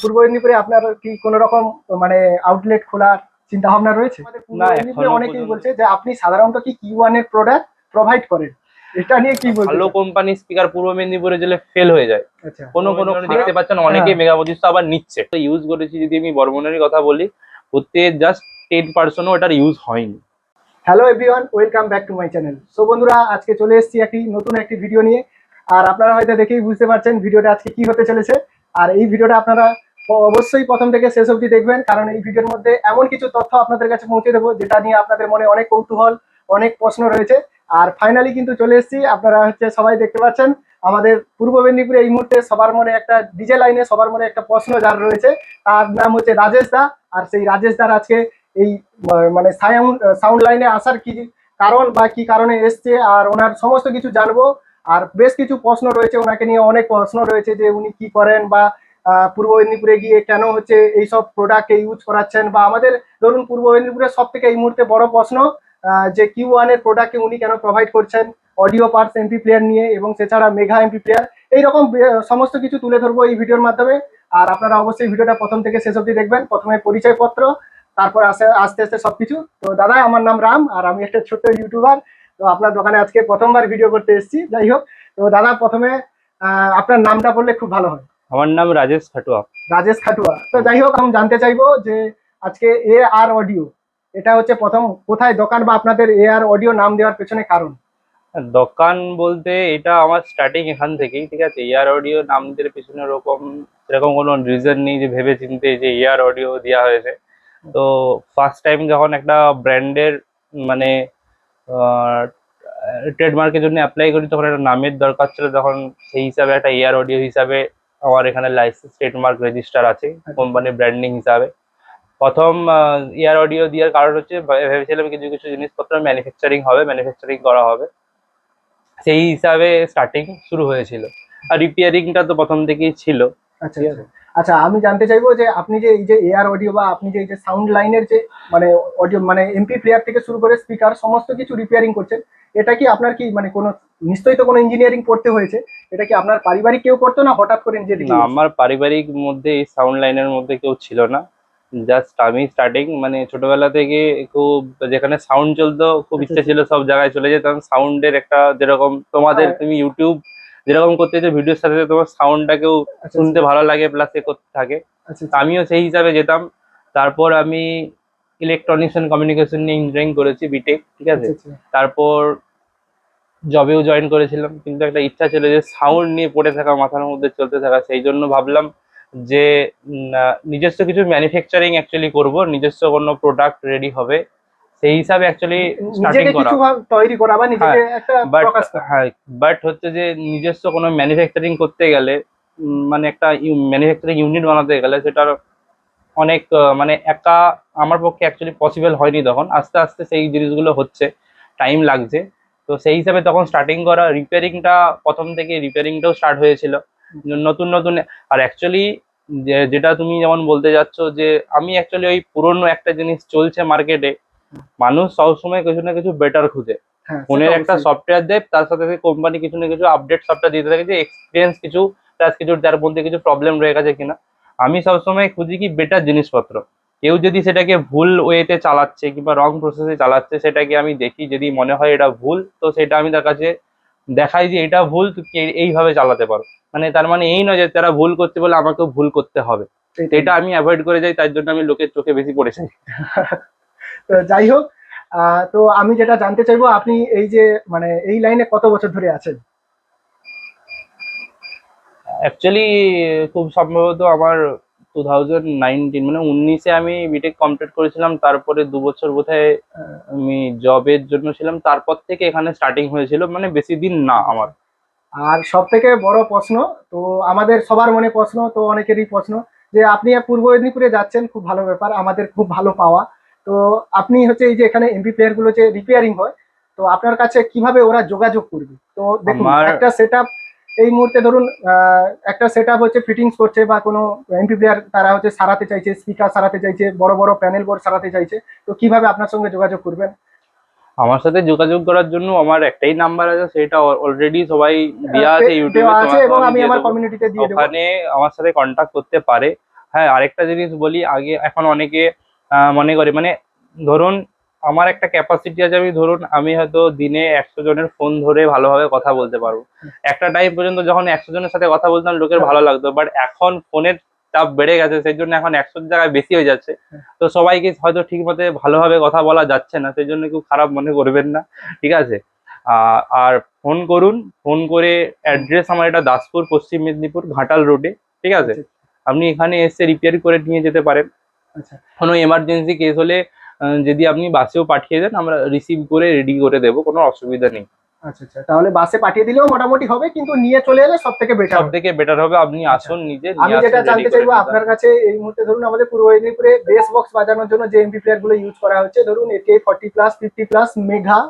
পূর্ব মেদিনীপুরে আপনার কি কোনো রকম মানে আউটলেট খোলার চিন্তা ভাবনা রয়েছে? না, মেদিনীপুরে এখনও অনেকেই বলছে যে আপনি সাধারণত কি কি ওয়ানের প্রোডাক্ট প্রোভাইড করেন? এটা নিয়ে কি বলছেন ভালো কোম্পানি স্পিকার পূর্ব মেদিনীপুরে গেলে ফেল হয়ে যায়। আচ্ছা। কোনো কোনো দেখতে পাচ্ছেন অনেকেই মেগা পঁচিশ আবার নিচ্ছে। ইউজ করেছি যদি আমি বর্মনেরই কথা বলি ওতে জাস্ট টেন পার্সেন্টও এটার ইউজ হয়নি। Hello everyone welcome back to my channel so বন্ধুরা আজকে চলে এসেছি একটি নতুন একটি ভিডিও নিয়ে। আর আপনারা হয়তো দেখেই বুঝতে পারছেন ভিডিওটা আজকে কি হতে চলেছে। আর এই ভিডিওটা আপনারা অবশ্যই প্রথম থেকে শেষ অবধি দেখবেন, কারণ এই ভিডিওর মধ্যে এমন কিছু তথ্য আপনাদের কাছে পৌঁছে দেবো, যেটা নিয়ে আপনাদের মনে অনেক কৌতূহল, অনেক প্রশ্ন রয়েছে। আর ফাইনালি কিন্তু চলে এসেছি, আপনারা হচ্ছে সবাই দেখতে পাচ্ছেন, আমাদের পূর্ব মেদিনীপুরে এই মুহূর্তে সবার মনে একটা ডিজে লাইনে সবার মনে একটা প্রশ্ন যার রয়েছে, তার নাম হচ্ছে রাজেশ দা, আর সেই রাজেশ দার আজকে এই মানে সাউন্ড সাউন্ড লাইনে আসার কি কারণ বা কি কারণে এসছে, আর ওনার সমস্ত কিছু জানব। আর বেশ কিছু প্রশ্ন রয়েছে, ওনাকে নিয়ে অনেক প্রশ্ন রয়েছে যে উনি কি করেন বা পূর্ব মেদিনীপুরে গিয়ে কেন হচ্ছে এইসব প্রোডাক্ট ইউজ করাচ্ছেন বা আমাদের ধরুন পূর্ব মেদিনীপুরের সব থেকে এই মুহূর্তে বড় প্রশ্ন যে কিউ ওয়ানের প্রোডাক্টকে উনি কেন প্রোভাইড করছেন অডিও পার্টস এমপি প্লেয়ার নিয়ে এবং সেছাড়া মেঘা এমপি প্লেয়ার এইরকম সমস্ত কিছু তুলে ধরবো এই ভিডিওর মাধ্যমে। আর আপনারা অবশ্যই ভিডিওটা প্রথম থেকে শেষ অবধি দেখবেন, প্রথমে পরিচয়পত্র, তারপর আসে, আস্তে আস্তে সবকিছু। তো দাদা, আমার নাম রাম, আর আমি একটা ছোট্ট ইউটিউবার তো আপনার দোকানে আজকে প্রথমবার ভিডিও করতে এসেছি যাই হোক। তো দাদা প্রথমে আপনার নামটা বললে খুব ভালো হয়। আমার নাম রাজেশ খাটুয়া। রাজেশ খাটুয়া। তো যাই হোক আমি জানতে চাইব যে আজকে এ আর অডিও এটা হচ্ছে প্রথম কোথায় দোকান বা আপনাদের এ আর অডিও নাম দেওয়ার পেছনে কারণ? দোকান বলতে এটা আমার স্টার্টিং এখান থেকেই ঠিক আছে? এয়ার অডিও নামদের পিছনে ওরকম সেরকম কোনো রিজন নেই যে ভেবে চিনতে যে এয়ার অডিও দেওয়া হয়েছে। তো ফার্স্ট টাইম যখন একটা ব্র্যান্ডের মানে ট্রেডমার্কের জন্য অ্যাপ্লাই করি তখন একটা নামের দরকার ছিল তখন সেই হিসাবে একটা এয়ার অডিও হিসাবে আমার এখানে লাইসেন্স ট্রেডমার্ক রেজিস্টার আছে কোম্পানির ব্র্যান্ডিং হিসাবে। প্রথম এয়ার অডিও দেওয়ার কারণ হচ্ছে ভেবেছিলাম কিছু কিছু জিনিসপত্র ম্যানুফ্যাকচারিং হবে ম্যানুফ্যাকচারিং করা হবে। সেই হিসাবে স্টার্টিং শুরু হয়েছিল। আর রিপেয়ারিংটা তো প্রথম থেকেই ছিল। আচ্ছা ঠিক আচ্ছা। আচ্ছা আমি জানতে চাইব যে আপনি যে এই যে এয়ার অডিও বা আপনি যে এই যে সাউন্ড লাইনের যে মানে অডিও মানে এমপি প্লেয়ার থেকে শুরু করে স্পিকার সমস্ত কিছু রিপেয়ারিং করছেন এটা কি আপনার কি মানে কোনো নিশ্চয়ই তো কোনো ইঞ্জিনিয়ারিং পড়তে হয়েছে এটা কি আপনার পারিবারিক কেউ করতো না হঠাৎ করে নিজে না আমার পারিবারিক মধ্যে এই সাউন্ড লাইনের মধ্যে কেউ ছিল না জাস্ট আমি স্টার্টিং মানে ছোটবেলা থেকে খুব যেখানে সাউন্ড চলতো খুব ইচ্ছা ছিল সব জায়গায় চলে যেতাম সাউন্ডের একটা যেরকম তোমাদের হ্যাঁ। তুমি ইউটিউব যেরকম করতে যে ভিডিওর সাথে তোমার সাউন্ডটাকেও আচ্ছা, শুনতে ভালো লাগে প্লাস এ করতে থাকে। আচ্ছা আমিও সেই হিসাবে যেতাম। তারপর আমি ইলেকট্রনিক্স অ্যান্ড কমিউনিকেশন নিয়ে ইঞ্জিনিয়ারিং করেছি বিটেক ঠিক আছে? আচ্ছা, আচ্ছা। তারপর জবেও জয়েন করেছিলাম। কিন্তু একটা ইচ্ছা ছিল যে সাউন্ড নিয়ে পড়ে থাকা মাথার মধ্যে চলতে থাকা সেই জন্য ভাবলাম যে নিজস্ব কিছু ম্যানুফ্যাকচারিং অ্যাকচুয়ালি করব। নিজস্ব কোনো প্রোডাক্ট রেডি হবে। সেই হিসাবে অ্যাকচুয়ালি স্টার্টিং করা তৈরি করা বা নিজেকে একটা বাট প্রকাশ করা। হ্যাঁ বাট হচ্ছে যে নিজস্ব কোনো ম্যানুফ্যাকচারিং করতে গেলে মানে একটা ম্যানুফ্যাকচারিং ইউনিট বানাতে গেলে সেটার অনেক মানে একা আমার পক্ষে অ্যাকচুয়ালি পসিবল হয়নি তখন। আস্তে আস্তে সেই জিনিসগুলো হচ্ছে টাইম লাগছে। তো সেই হিসাবে তখন স্টার্টিং করা রিপেয়ারিংটা প্রথম থেকে রিপেয়ারিংটাও স্টার্ট হয়েছিল। নতুন নতুন আর অ্যাকচুয়ালি যেটা তুমি যেমন বলতে যাচ্ছ যে আমি অ্যাকচুয়ালি ওই পুরনো একটা জিনিস চলছে মার্কেটে মানুষ সবসময় কিছু না কিছু বেটার খুঁজে। হ্যাঁ, ফোনের একটা। সফটওয়্যার দেয় তার সাথে সাথে কোম্পানি কিছু না কিছু আপডেট সফটওয়্যার দিতে থাকে যে এক্সপিরিয়েন্স কিছু প্লাস কিছু যার মধ্যে কিছু প্রবলেম রয়ে গেছে কিনা। আমি সবসময় খুঁজি কি বেটার জিনিসপত্র। কেউ যদি সেটাকে ভুল ওয়েতে চালাচ্ছে কিংবা রং প্রসেসে চালাচ্ছে সেটাকে আমি দেখি যদি মনে হয় এটা ভুল তো সেটা আমি তার কাছে দেখাই যে এটা ভুল তুমি এইভাবে চালাতে পারো। মানে তার মানে এই নয় যে তারা ভুল করছে বলে আমাকেও ভুল করতে হবে। এটা আমি অ্যাভয়েড করে যাই তার জন্য আমি লোকের চোখে বেশি পড়ে যাই। তো যাই হোক আহ, তো আমি যেটা জানতে চাইব আপনি এই যে মানে এই লাইনে কত বছর ধরে আছেন? অ্যাকচুয়ালি খুব সম্ভবত আমার টু থাউজেন্ড নাইনটিন মানে উনিশে আমি বিটেক কমপ্লিট করেছিলাম তারপরে দু বছর বোধহয় আমি জবের জন্য ছিলাম তারপর থেকে এখানে স্টার্টিং হয়েছিল মানে বেশি দিন না আমার। আর সব থেকে বড় প্রশ্ন তো আমাদের সবার মনে প্রশ্ন তো অনেকেরই প্রশ্ন যে আপনি পূর্ব মেদিনীপুরে যাচ্ছেন খুব ভালো ব্যাপার আমাদের খুব ভালো পাওয়া। তো আপনি হচ্ছে এই যে এখানে এমপি প্লেয়ারগুলো যে রিপেয়ারিং হয় তো আপনার কাছে কীভাবে ওরা যোগাযোগ করবে? তো দেখুন একটা সেট এই মুহূর্তে ধরুন একটা সেট হচ্ছে ফিটিংস করছে বা কোনো এমপি প্লেয়ার তারা হচ্ছে সারাতে চাইছে স্পিকার সারাতে চাইছে বড় বড় প্যানেল বোর্ড সারাতে চাইছে তো কীভাবে আপনার সঙ্গে যোগাযোগ করবেন? আমার সাথে যোগাযোগ করার জন্য আমার একটাই নাম্বার আছে সেটা অলরেডি সবাই দেওয়া আছে ইউটিউবে আছে এবং আমি আমার কমিউনিটিতে দিয়ে দেবো। ওখানে আমার সাথে কন্টাক্ট করতে পারে। হ্যাঁ আরেকটা জিনিস বলি আগে এখন অনেকে মনে করে। মানে ধরুন আমার একটা ক্যাপাসিটি আছে আমি ধরুন আমি হয়তো দিনে একশো জনের ফোন ধরে ভালোভাবে কথা বলতে পারব। একটা টাইম পর্যন্ত যখন একশো জনের সাথে কথা বলতাম লোকের ভালো লাগতো। বাট এখন ফোনের চাপ বেড়ে গেছে সেই জন্য এখন একশোর জায়গায় বেশি হয়ে যাচ্ছে। তো সবাইকে হয়তো ঠিক মতো ভালোভাবে কথা বলা যাচ্ছে না সেই জন্য কেউ খারাপ মনে করবেন না। ঠিক আছে? আর ফোন করুন। ফোন করে অ্যাড্রেস আমার এটা দাসপুর পশ্চিম মেদিনীপুর ঘাটাল রোডে ঠিক আছে? আচ্ছা, আপনি এখানে এসে রিপেয়ার করে নিয়ে যেতে পারেন। কোনো এমার্জেন্সি কেস হলে যদি আপনি বাসেও পাঠিয়ে দেন আমরা রিসিভ করে রেডি করে দেবো কোনো অসুবিধা নেই। আচ্ছা আচ্ছা। তাহলে বাসে পাঠিয়ে দিলেও মোটামুটি হবে কিন্তু নিয়ে চলে এলে সব থেকে বেটার সব থেকে বেটার হবে আপনি আসুন নিজে আচ্ছা। আমি যেটা জানতে চাইব আপনার কাছে এই মুহূর্তে ধরুন আমাদের পূর্ব মেদিনীপুরে বেস বক্স বাজানোর জন্য যে এমপি প্লেয়ারগুলো ইউজ করা হচ্ছে ধরুন ফর্টি প্লাস ফিফটি প্লাস মেঘা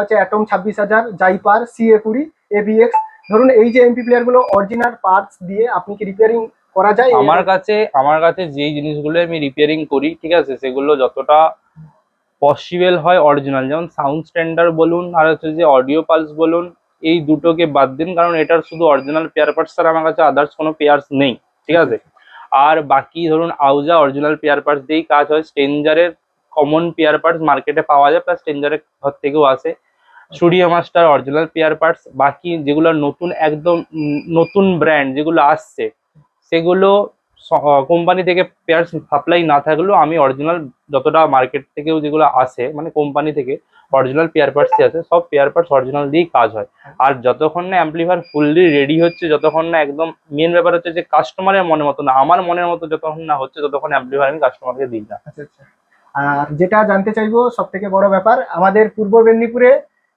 হচ্ছে অ্যাটম ছাব্বিশ হাজার জাইপার সিএ কুড়ি এবিএক্স ধরুন এই যে এমপি প্লেয়ারগুলো অরিজিনাল পার্টস দিয়ে আপনি কি রিপেয়ারিং করা যায়? আমার কাছে আমার কাছে যেই জিনিসগুলো আমি রিপেয়ারিং করি, ঠিক আছে, সেগুলো যতটা পসিবল হয় অরিজিনাল যেমন সাউন্ড স্ট্যান্ডার্ড বলুন, আর হচ্ছে যে অডিও পালস বলুন, এই দুটোকে বাদ দিন, কারণ এটার শুধু অরিজিনাল পেয়ার পার্টস ছাড়া আমার কাছে আদার্স কোনো পেয়ার্স নেই, ঠিক আছে? আর বাকি ধরুন আউজা অরিজিনাল পেয়ার পার্টস দিয়েই কাজ হয় স্টেঞ্জারের কমন পেয়ার পার্টস মার্কেটে পাওয়া যায় প্লাস স্টেঞ্জারের ঘর থেকেও আসে। Studio master original pair parts বাকি যেগুলো নতুন, একদম নতুন ব্র্যান্ড যেগুলো আসছে সেগুলো কোম্পানি থেকে পেয়ার সাপ্লাই না থাকলেও আমি অরিজিনাল যতটা মার্কেট থেকেও যেগুলো আসে মানে কোম্পানি থেকে অরিজিনাল পেয়ার পার্টসই আছে সব পেয়ার পার্টস অরিজিনাল দিয়েই কাজ হয়। আর যতক্ষণ না অ্যাম্পলিফায়ার ফুললি রেডি হচ্ছে, যতক্ষণ না একদম মেন ব্যাপার হচ্ছে যে কাস্টমারের মনের মতো না, আমার মনের মতো যতক্ষণ না হচ্ছে, ততক্ষণ অ্যাম্পলিফায়ার আমি কাস্টমারকে দিই না। আচ্ছা আচ্ছা। যেটা জানতে চাইব সব থেকে বড় ব্যাপার, আমাদের পূর্ব মেদিনীপুরে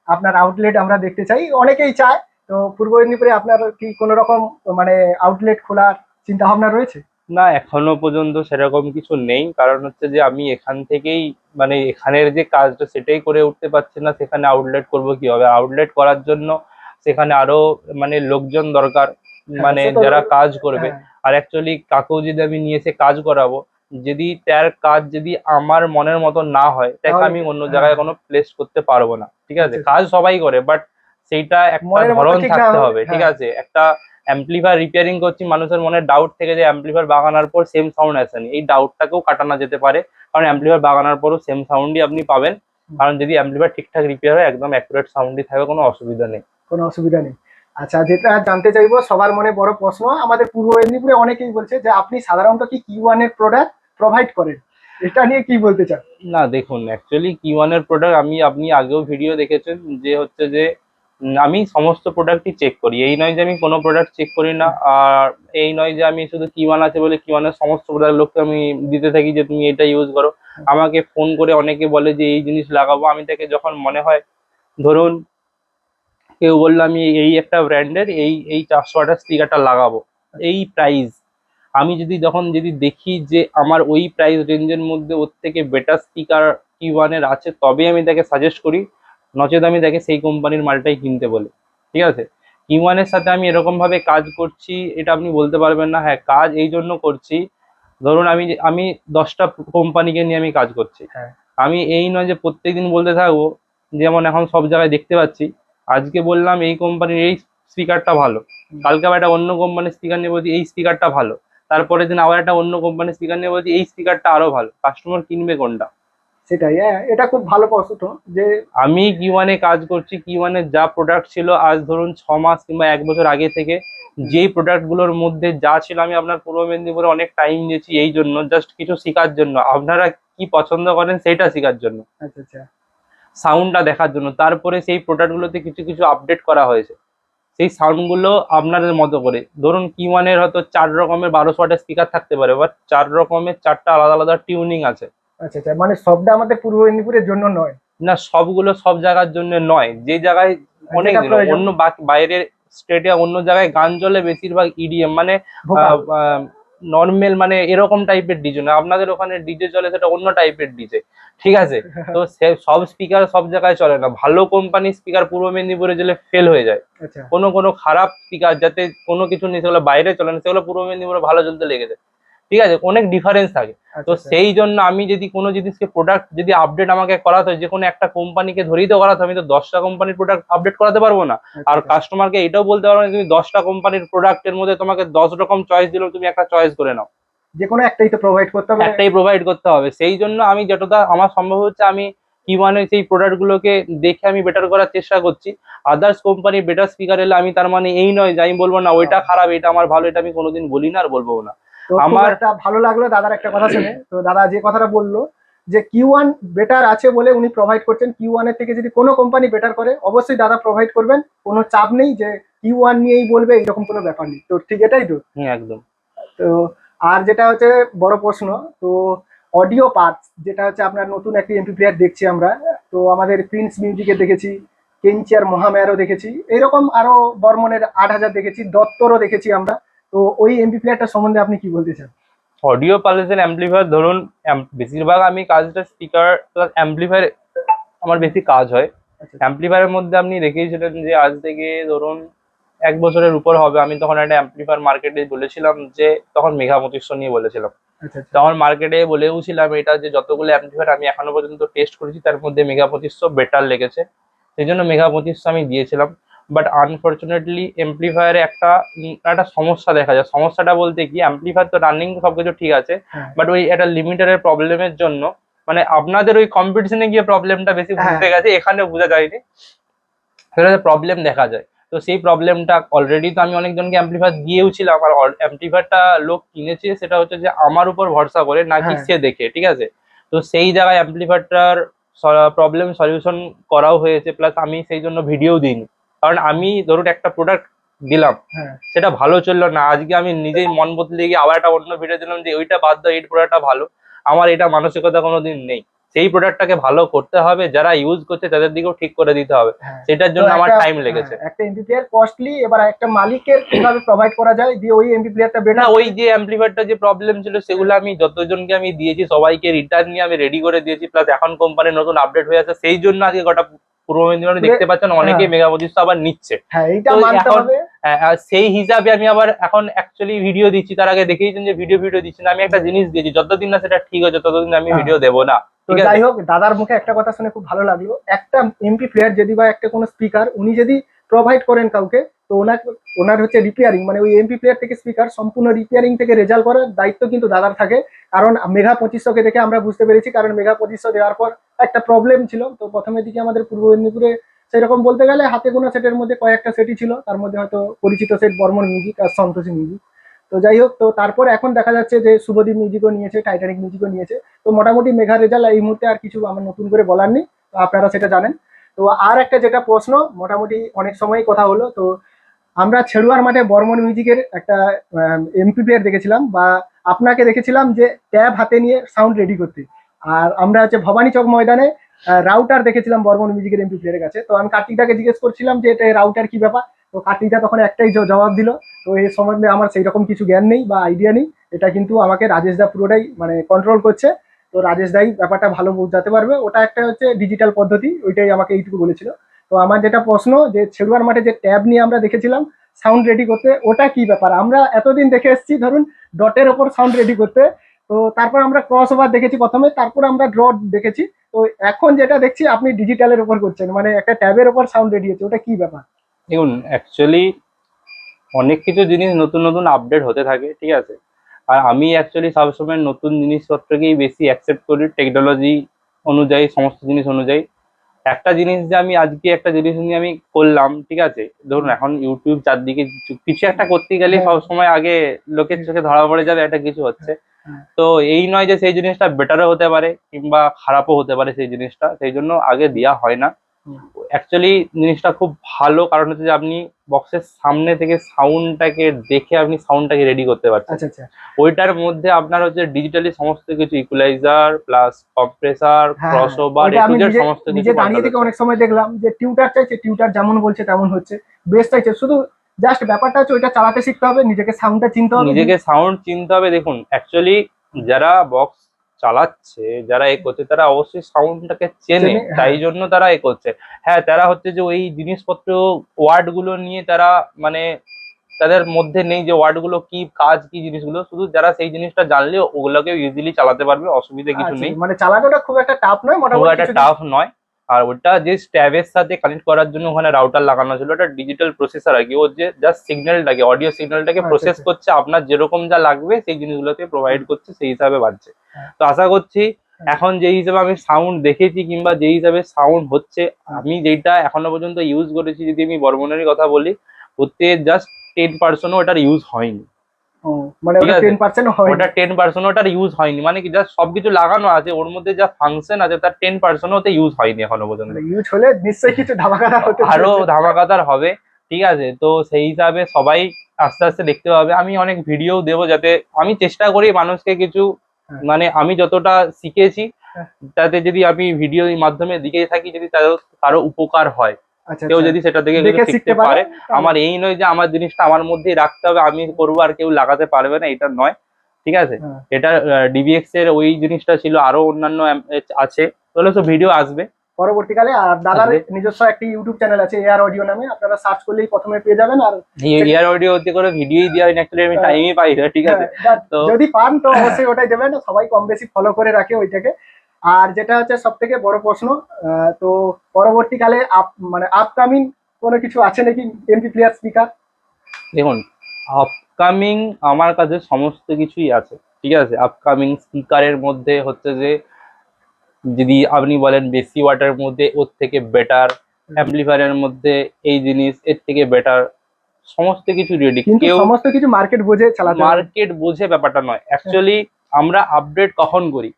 আপনার আউটলেট আমরা দেখতে চাই, অনেকেই চায়। তো পূর্ব মেদিনীপুরে আপনার কি কোনো রকম মানে আউটলেট খোলার চিন্তা ভাবনা রয়েছে? না এখনও পর্যন্ত সেরকম কিছু নেই। কারণ হচ্ছে যে আমি এখান থেকেই মানে এখানের যে কাজটা সেটাই করে উঠতে পারছি না। সেখানে আউটলেট করব কি হবে আউটলেট করার জন্য সেখানে আরও মানে লোকজন দরকার মানে যারা কাজ করবে। হ্যাঁ, আর অ্যাকচুয়ালি কাকেও যদি আমি নিয়ে এসে কাজ করাবো যদি তার কাজ যদি আমার মনের মতো না হয় তাকে আমি অন্য জায়গায় কোনো প্লেস করতে পারব না। ঠিক আছে? আচ্ছা। কাজ সবাই করে বাট সেইটা একটা ধরন থাকতে হবে। ঠিক হ্যাঁ। আছে? একটা অ্যাম্পলিফায়ার রিপেয়ারিং করছি মানুষের মনে ডাউট থেকে যে অ্যাম্পলিফায়ার বাগানোর পর সেম সাউন্ড আসেনি এই ডাউটটাকেও কাটানো যেতে পারে কারণ অ্যাম্পলিফায়ার বাগানোর পরও সেম সাউন্ডই আপনি পাবেন। কারণ যদি অ্যাম্পলিফায়ার ঠিকঠাক রিপেয়ার হয় একদম অ্যাকুরেট সাউন্ডই থাকবে কোনো অসুবিধা নেই। কোনো অসুবিধা নেই। আচ্ছা যেটা জানতে চাইব সবার মনে বড় প্রশ্ন আমাদের পূর্ব মেদিনীপুরে অনেকেই বলছে যে আপনি সাধারণত কি কিউ ওয়ানের প্রোডাক্ট প্রোভাইড করেন? এটা নিয়ে কি বলতে চান? না দেখুন অ্যাকচুয়ালি কি ওয়ানের প্রোডাক্ট আমি আপনি আগেও ভিডিও দেখেছেন যে হচ্ছে যে আমি সমস্ত প্রোডাক্টই চেক করি। এই নয় যে আমি কোনো প্রোডাক্ট চেক করি না, আর এই নয় যে আমি শুধু কি ওয়ান আছে বলে কি ওয়ানের সমস্ত প্রোডাক্ট লোককে আমি দিতে থাকি যে তুমি এটা ইউজ করো। আমাকে ফোন করে অনেকে বলে যে এই জিনিস লাগাবো। আমি তাকে যখন মনে হয়, ধরুন কেউ বলল আমি এই একটা ব্র্যান্ডের এই এই চারশো আঠাশ স্পিকারটা লাগাবো, এই প্রাইস আমি যদি যখন যদি দেখি যে আমার ওই প্রাইস রেঞ্জের মধ্যে ওর থেকে বেটার স্পিকার কি ওয়ানের আছে তবে আমি তাকে সাজেস্ট করি। নচেত আমি তাকে সেই কোম্পানির মালটাই কিনতে বলে ঠিক আছে? কি ওয়ানের সাথে আমি এরকম ভাবে কাজ করছি এটা আপনি বলতে পারবেন না। হ্যাঁ কাজ এই জন্য করছি ধরুন আমি যে- আমি দশটা কোম্পানিকে নিয়ে আমি কাজ করছি। হ্যাঁ। আমি এই নয় যে প্রত্যেকদিন বলতে থাকব যেমন এখন সব জায়গায় দেখতে পাচ্ছি আজকে বললাম এই কোম্পানির এই স্পিকারটা ভালো কালকে আবার একটা অন্য কোম্পানির স্পিকার নিয়ে বলছি এই স্পিকারটা ভালো তারপরের দিন আবার একটা অন্য কোম্পানির স্পিকার নিয়ে বলছি এই স্পিকারটা আরও ভালো কাস্টমার কিনবে কোনটা? সেটাই হ্যাঁ এটা খুব ভালো প্রশ্ন যে আমি কি ওয়ানে কাজ করছি কি ওয়ানের যা প্রোডাক্ট ছিল আজ ধরুন ছ মাস কিংবা এক বছর আগে থেকে যেই প্রোডাক্টগুলোর মধ্যে যা ছিল আমি আপনার পূর্ব মেদিনীপুরে অনেক টাইম দিয়েছি এই জন্য জাস্ট কিছু শেখার জন্য। আপনারা কি পছন্দ করেন সেটা শেখার জন্য। আচ্ছা আচ্ছা। সাউন্ডটা দেখার জন্য। তারপরে সেই প্রোডাক্টগুলোতে কিছু কিছু আপডেট করা হয়েছে। সেই সাউন্ডগুলো আপনাদের মতো করে। ধরুন কি ওয়ানের হয়তো চার রকমের বারোশো ওয়াটের স্পিকার থাকতে পারে বাট চার রকমের চারটা আলাদা আলাদা টিউনিং আছে। আচ্ছা আচ্ছা মানে সবটা আমাদের পূর্ব মেদিনীপুরের জন্য নয়? না সবগুলো সব জায়গার জন্য নয়। যে জায়গায় অনেক অন্য বাইরের স্টেটে অন্য জায়গায় গান চলে বেশিরভাগ ইডিএম মানে ভোকাল নর্মাল মানে এরকম টাইপের ডিজে না আপনাদের ওখানে ডিজে চলে সেটা অন্য টাইপের ডিজে ঠিক আছে? তো সব স্পিকার সব জায়গায় চলে না। ভালো কোম্পানির স্পিকার পূর্ব মেদিনীপুরে গেলে ফেল হয়ে যায়। আচ্ছা। কোনো কোনো খারাপ স্পিকার যাতে কোনো কিছু নেই সেগুলো বাইরে চলে না। সেগুলো পূর্ব মেদিনীপুরে ভালো চলতে লেগে যায় ঠিক আছে? অনেক ডিফারেন্স থাকে। তো আচ্ছা, সেই জন্য আমি যদি কোনো জিনিসকে প্রোডাক্ট যদি আপডেট আমাকে করাতে হয় যে কোনো একটা কোম্পানিকে ধরেই তো করাতে আমি তো দশটা কোম্পানির প্রোডাক্ট আপডেট করাতে পারব না। আচ্ছা, আর কাস্টমারকে এটাও বলতে পারব না তুমি দশটা কোম্পানির প্রোডাক্টের মধ্যে তোমাকে দশ রকম চয়েস দিলেও তুমি একটা চয়েস করে নাও। যে কোনো একটাই তো প্রোভাইড করতে হবে। একটাই প্রোভাইড করতে হবে। সেই জন্য আমি যতটা আমার সম্ভব হচ্ছে আমি কি মানে সেই প্রোডাক্ট গুলোকে দেখে আমি বেটার করার চেষ্টা করছি। আদার্স কোম্পানি বেটার স্পিকার এলে আমি তার মানে এই নয় যে আমি বলব না ওইটা খারাপ এটা আমার ভালো এটা আমি কোনোদিন বলি না আর বলব না। আমার একটা ভালো লাগল দাদার একটা কথা শুনে। তো দাদা যে কথাটা বলল যে কিউ ওয়ান বেটার আছে বলে উনি প্রোভাইড করছেন। কিউ ওয়ানের থেকে যদি কোনো কোম্পানি বেটার করে অবশ্যই দাদা প্রোভাইড করবেন। কোনো চাপ নেই যে কিউ ওয়ান নিয়েই বলবে এরকম কোনো ব্যাপার নেই। তো ঠিক এটাই তো। একদম। তো আর যেটা হচ্ছে বড় প্রশ্ন তো অডিও পার্টস যেটা হচ্ছে আপনার নতুন একটি এমপি প্লেয়ার দেখছি আমরা। তো আমাদের প্রিন্স মিউজিকে দেখেছি কেঞ্চিয়ার মহামেয়ারও দেখেছি। এরকম আরও বর্মনের আট হাজার দেখেছি দত্তরও দেখেছি আমরা। তো ওই এমপি প্লেয়ারটা সম্বন্ধে আপনি কি বলতে চান? অডিও পালসের অ্যাম্পলিফায়ার ধরুন বেশিরভাগ আমি কাজটা স্পিকার প্লাস অ্যাম্পলিফায়ার আমার বেশি কাজ হয়। আচ্ছা। অ্যাম্পলিফায়ারের মধ্যে আপনি দেখেছিলেন যে আজ থেকে ধরুন এক বছরের উপর হবে। আমি তখন একটা অ্যাম্পলিফায়ার মার্কেটে বলেছিলাম যে তখন মেঘা পঁচিশশো নিয়ে বলেছিলাম। আচ্ছা আচ্ছা। তখন মার্কেটে বলেও ছিলাম এটা যে যতগুলো অ্যাম্পলিফায়ার আমি এখনও পর্যন্ত টেস্ট করেছি তার মধ্যে মেগা পঁচিশশো বেটার লেগেছে। সেই জন্য মেগা পঁচিশশো আমি দিয়েছিলাম। বাট আনফর্চুনেটলি এমপ্লিফায়ারে একটা একটা সমস্যা দেখা যায় সমস্যাটা বলতে কি অ্যাম্পলিফায়ার তো রানিং সবকিছু ঠিক আছে হ্যাঁ। বাট ওই একটা লিমিটারের প্রবলেমের জন্য মানে আপনাদের ওই কম্পিটিশনে গিয়ে প্রবলেমটা বেশি হ্যাঁ। বুঝতে গেছে এখানে বোঝা যায়নি সেটা প্রবলেম দেখা যায় তো সেই প্রবলেমটা অলরেডি তো আমি অনেকজনকে অ্যাম্পলিফায়ার দিয়েও ছিলাম আর অ্যাম্পলিফায়ারটা লোক কিনেছে সেটা হচ্ছে যে আমার উপর ভরসা করে নাকি হ্যাঁ। সে দেখে ঠিক আছে তো সেই জায়গায় অ্যাম্পলিফায়ারটার প্রবলেম সলিউশন করাও হয়েছে প্লাস আমি সেই জন্য ভিডিও দিইনি কারণ আমি ধরুন একটা প্রোডাক্ট দিলাম হ্যাঁ। সেটা ভালো চলল না। আজকে আমি নিজেই মন বদলে গিয়ে আবার একটা অন্য ভিডিও দিলাম যে ওইটা বাদ দাও এই প্রোডাক্টটা ভালো। আমার এটা মানসিকতা কোনোদিন নেই। সেই প্রোডাক্টটাকে ভালো করতে হবে যারা ইউজ করছে তাদের দিকেও ঠিক করে দিতে হবে। হ্যাঁ। সেটার জন্য আমার টাইম লেগেছে। হ্যাঁ, একটা এমপি প্লেয়ার কস্টলি এবার একটা মালিকের কীভাবে প্রোভাইড করা যায় দিয়ে ওই এমপি প্লেয়ারটা না বেটার ওই যে অ্যাম্পলিফায়ারটা যে প্রবলেম ছিল সেগুলো আমি যতজনকে আমি দিয়েছি সবাইকে রিটার্ন নিয়ে আমি রেডি করে দিয়েছি। প্লাস এখন কোম্পানির নতুন আপডেট হয়ে আছে সেই জন্য আজকে গোটা পূর্ব মেদিনীপুরে দেখতে পাচ্ছেন অনেকেই হ্যাঁ। মেগা পঁচিশশো আবার নিচ্ছে। হ্যাঁ হ্যাঁ, সেই হিসাবে আমি আবার এখন অ্যাকচুয়ালি ভিডিও দিচ্ছি। তার আগে দেখেইছেন যে ভিডিও ভিডিও দিচ্ছি না আমি একটা জিনিস দিয়েছি যতদিন না সেটা ঠিক আছে ততদিন আমি হ্যাঁ। ভিডিও দেবো না। ঠিক আছে? যাই হোক দাদার মুখে একটা কথা শুনে খুব ভালো লাগল। একটা এমপি প্লেয়ার যদি বা একটা কোনো স্পিকার উনি যদি প্রোভাইড করেন কাউকে তো ওনার ওনার হচ্ছে রিপেয়ারিং মানে ওই এমপি প্লেয়ার থেকে স্পিকার সম্পূর্ণ রিপেয়ারিং থেকে রেজাল্ট করার দায়িত্ব কিন্তু দাদার থাকে। কারণ মেঘা পঁচিশশোকে দেখে আমরা বুঝতে পেরেছি, কারণ মেঘা পঁচিশশো দেওয়ার পর একটা প্রবলেম ছিল। তো প্রথমের দিকে আমাদের পূর্ব মেদিনীপুরে সেরকম বলতে গেলে হাতে গোনা সেটের মধ্যে কয়েকটা সেটই ছিল। তার মধ্যে হয়তো পরিচিত সেট বর্মন মিউজিক আর সন্তোষী মিউজিক তো যাই হোক, তো তারপর এখন দেখা যাচ্ছে যে শুভদীপ মিউজিকও নিয়েছে টাইটানিক মিউজিকও নিয়েছে। তো মোটামুটি মেঘা রেজাল্ট এই মুহূর্তে আর কিছু আমার নতুন করে বলার নেই। তো আপনারা সেটা জানেন। তো আর একটা যেটা প্রশ্ন, মোটামুটি অনেক সময় কথা হলো। তো আমরা ছেড়ুয়ার মাঠে বর্মন মিউজিকের একটা এমপি প্লেয়ার দেখেছিলাম বা আপনাকে দেখেছিলাম যে ট্যাব হাতে নিয়ে সাউন্ড রেডি করতে। আর আমরা হচ্ছে ভবানী চক ময়দানে রাউটার দেখেছিলাম বর্মন মিউজিকের এমপি প্লেয়ারের কাছে। তো আমি কার্তিকদাকে জিজ্ঞেস করছিলাম যে এটা রাউটার কি ব্যাপার? তো কার্তিকদা তখন একটাই জবাব দিল, তো এই সম্বন্ধে আমার সেই রকম কিছু জ্ঞান নেই বা আইডিয়া নেই। এটা কিন্তু আমাকে রাজেশ দা পুরোটাই মানে কন্ট্রোল করছে। তো রাজেশ দাই ব্যাপারটা ভালো বোঝাতে পারবে। ওটা একটা হচ্ছে ডিজিটাল পদ্ধতি, ওইটাই আমাকে এইটুকু বলেছিল। তো আমার যেটা প্রশ্ন, যে ছেড়ুয়ার মাঠে যে ট্যাব নিয়ে আমরা দেখেছিলাম সাউন্ড রেডি করতে, ওটা কি ব্যাপার? আমরা এতদিন দেখে এসেছি, ধরুন, ডটের ওপর সাউন্ড রেডি করতে। তো তারপর আমরা ক্রস ওভার দেখেছি প্রথমে, তারপর আমরা ড্র দেখেছি। তো এখন যেটা দেখছি, আপনি ডিজিটালের ওপর করছেন মানে একটা ট্যাবের ওপর সাউন্ড রেডি হচ্ছে, ওটা কি ব্যাপার? দেখুন অ্যাকচুয়ালি অনেক কিছু জিনিস নতুন নতুন আপডেট হতে থাকে, ঠিক আছে? আর আমি অ্যাকচুয়ালি সবসময় নতুন জিনিসপত্রকেই বেশি অ্যাকসেপ্ট করি টেকনোলজি অনুযায়ী, সমস্ত জিনিস অনুযায়ী। একটা জিনিস যে আমি আজকে একটা জিনিস নিয়ে আমি করলাম ঠিক আছে ধরুন এখন ইউটিউব চারদিকে কিছু- একটা করতে গেলে হ্যাঁ। সবসময় আগে লোকের চোখে ধরা পড়ে যাবে একটা কিছু হচ্ছে হ্যাঁ। তো এই নয় যে সেই জিনিসটা বেটারও হতে পারে কিংবা খারাপও হতে পারে সেই জিনিসটা সেই জন্য আগে দেওয়া হয় না। অ্যাকচুয়ালি জিনিসটা খুব ভালো কারণ হচ্ছে যে আপনি বক্সের সামনে থেকে সাউন্ডটাকে দেখে আপনি সাউন্ডটাকে রেডি করতে পারছেন। আচ্ছা আচ্ছা। ওইটার মধ্যে আপনার হচ্ছে ডিজিটালি সমস্ত কিছু ইকুয়ালাইজার প্লাস কম্প্রেসার হ্যাঁ, ক্রস ওভার ওটা সমস্ত কিছু নিজে দাঁড়িয়ে থেকে অনেক সময় দেখলাম যে টিউটার চাইছে টিউটার যেমন বলছে তেমন হচ্ছে। বেস চাইছে। শুধু জাস্ট ব্যাপারটা হচ্ছে ওইটা চালাতে শিখতে হবে নিজেকে সাউন্ডটা চিনতে হবে। নিজেকে সাউন্ড চিনতে হবে। দেখুন অ্যাকচুয়ালি যারা বক্স চালাচ্ছে যারা এ করছে তারা অবশ্যই সাউন্ডটাকে চেনে। হ্যাঁ। তাই জন্য তারা এ করছে হ্যাঁ তারা হচ্ছে যে ওই জিনিসপত্র ওয়ার্ডগুলো নিয়ে তারা মানে তাদের মধ্যে নেই যে ওয়ার্ডগুলো কি কাজ কি জিনিসগুলো। শুধু যারা সেই জিনিসটা জানলে ওগুলোকে ইজিলি চালাতে পারবে অসুবিধা কিছু আচ্ছা, নেই। মানে চালানোটা খুব একটা টাফ নয় খুব মোটামুটি একটা টাফ নয়। আর ওটা যে স্ট্যাবের সাথে কানেক্ট করার জন্য ওখানে রাউটার লাগানো ছিল ওটা ডিজিটাল প্রসেসর আর কি ও যে জাস্ট সিগন্যালটাকে অডিও সিগন্যালটাকে প্রসেস। করছে আপনার যেরকম যা লাগবে সেই জিনিসগুলোকে প্রোভাইড করছে সেই হিসাবে বাড়ছে হ্যাঁ। তো আশা করছি এখন যেই হিসাবে আমি সাউন্ড দেখেছি কিংবা যেই হিসাবে সাউন্ড হচ্ছে আমি যেটা এখনও পর্যন্ত ইউজ করেছি যদি আমি বর্মনেরই কথা বলি ওতে জাস্ট টেন পার্সেন্টও ওটার ইউজ হয়নি মানে ওটা আছে। টেন পার্সেন্ট হয় ওটা টেন পার্সেন্ট ওটার ইউজ হয়নি মানে কি জাস্ট সবকিছু লাগানো আছে ওর মধ্যে যা ফাংশন আছে তার টেন পার্সেন্ট ওতে ইউজ হয়নি এখনও পর্যন্ত ইউজ হলে নিশ্চয়ই কিছু ধামাকাদা হতে আরও। ধামাকাদার হবে ঠিক আছে তো সেই হিসাবে সবাই আস্তে আস্তে দেখতে পাবে আমি অনেক ভিডিও দেবো যাতে আমি চেষ্টা করি মানুষকে কিছু হ্যাঁ। মানে আমি যতটা শিখেছি হ্যাঁ। তাতে যদি আমি ভিডিওর মাধ্যমে দিকে থাকি যদি তাদের কারও উপকার হয় কেউ আচ্ছা। যদি সেটা থেকে দেখে শিখতে পারে আমার এই নয় যে আমার জিনিসটা আমার মধ্যেই রাখতে হবে আমি করব আর কেউ লাগাতে পারবে না এটা নয় ঠিক আছে হ্যাঁ। এটা ডিবিএক্স এর ওই জিনিসটা ছিল আরও অন্যান্য আছে তাহলে তো ভিডিও আসবে পরবর্তীকালে আর দাদার নিজস্ব একটি ইউটিউব চ্যানেল আছে এয়ার অডিও নামে আপনারা সার্চ করলেই প্রথমে পেয়ে যাবেন আর ইয়ার অডিও হতে করে ভিডিওই দেওয়া হয় অ্যাকচুয়ালি আমি হ্যাঁ। টাইমই পাই না ঠিক আছে হ্যাঁ, তো- যদি পান তো অবশ্যই ওটাই দেবেন সবাই কম বেশি ফলো করে রাখে ওইটাকে আর যেটা হচ্ছে সব থেকে বড় প্রশ্ন তো পরবর্তীকালে মানে আপকামিং কোনো কিছু আছে নাকি এমপি প্লেয়ার স্পিকার দেখুন আপকামিং আমার কাছে সমস্ত কিছুই আছে ঠিক আছে? আপকামিং স্পিকারের মধ্যে হচ্ছে যে যদি আপনি বলেন বেশি ওয়াটার মধ্যে ওর থেকে বেটার অ্যাম্পলিফায়ারের মধ্যে এই জিনিস এর থেকে বেটার সমস্ত কিছু রেডি কিন্তু কেউ সমস্ত কিছু মার্কেট বুঝে চালাতে মার্কেট বুঝে ব্যাপারটা নয়। অ্যাকচুয়ালি আমরা আপডেট কখন করি?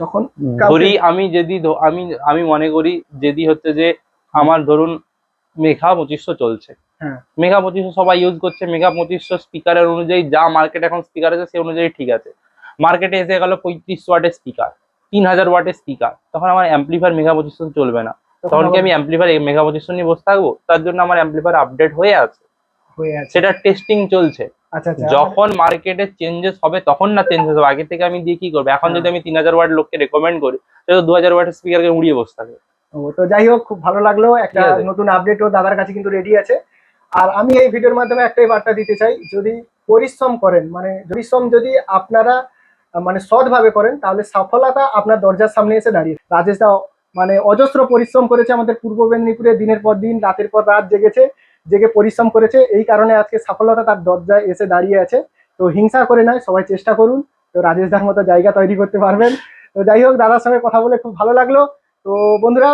যখন ধরি আমি যদি আমি আমি মনে করি যদি হচ্ছে যে আমার ধরুন মেঘা পঁচিশশো চলছে। হ্যাঁ। মেঘা পঁচিশশো সবাই ইউজ করছে মেঘা পঁচিশশো স্পিকারের অনুযায়ী যা মার্কেট এখন স্পিকার আছে সেই অনুযায়ী ঠিক আছে। মার্কেটে এসে গেল পঁয়ত্রিশ ওয়াটের স্পিকার তিন হাজার ওয়াটের স্পিকার তখন আমার অ্যাম্পলিফায়ার মেঘা পঁচিশশো চলবে না। তখন কি আমি অ্যাম্পলিফায়ার মেঘা পঁচিশশো নিয়ে বসে থাকব? তার জন্য আমার অ্যাম্পলিফায়ার আপডেট হয়ে আছে। সেটা টেস্টিং চলছে। যখন মার্কেটে চেঞ্জেস হবে তখন না চেঞ্জেস হবে। আগে থেকে আমি দিয়ে কি করব? এখন যদি আমি তিন হাজার ওয়াট লোককে রেকমেন্ড করি তাহলে দু হাজার ওয়াটের স্পিকারকে উড়িয়ে বসে থাকবে ও, তো যাই হোক খুব ভালো লাগল। একটা। নতুন আপডেটও দাদার কাছে কিন্তু রেডি আছে। আর আমি এই ভিডিওর মাধ্যমে একটাই বার্তা দিতে চাই যদি পরিশ্রম করেন মানে পরিশ্রম যদি আপনারা মানে সৎভাবে করেন তাহলে সফলতা আপনার দরজার সামনে এসে দাঁড়িয়ে। রাজেশ দা মানে অজস্র পরিশ্রম করেছে আমাদের পূর্ব মেদিনীপুরে দিনের পর দিন রাতের পর রাত জেগেছে। জেগে পরিশ্রম করেছে, এই কারণে আজকে সফলতা তার দরজায় এসে দাঁড়িয়ে আছে। তো হিংসা করে নয়, সবাই চেষ্টা করুন। তো রাজেশ দার মতো জায়গা তৈরি করতে পারবেন। তো যাই হোক, দাদার সঙ্গে কথা বলে খুব ভালো লাগল। তো বন্ধুরা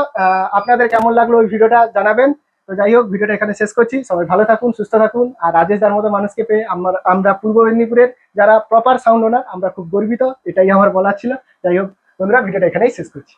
আপনাদের কেমন লাগল ওই ভিডিওটা জানাবেন। তো যাই হোক, ভিডিওটা এখানে শেষ করছি। সবাই ভালো থাকুন, সুস্থ থাকুন। আর রাজেশ দার মতো মানুষকে পেয়ে আমরা আমরা পূর্ব মেদিনীপুরের যারা প্রপার সাউন্ড ওনার আমরা খুব গর্বিত। এটাই আমার বলার ছিল। যাই হোক, বন্ধুরা, ভিডিওটা এখানেই শেষ করছি।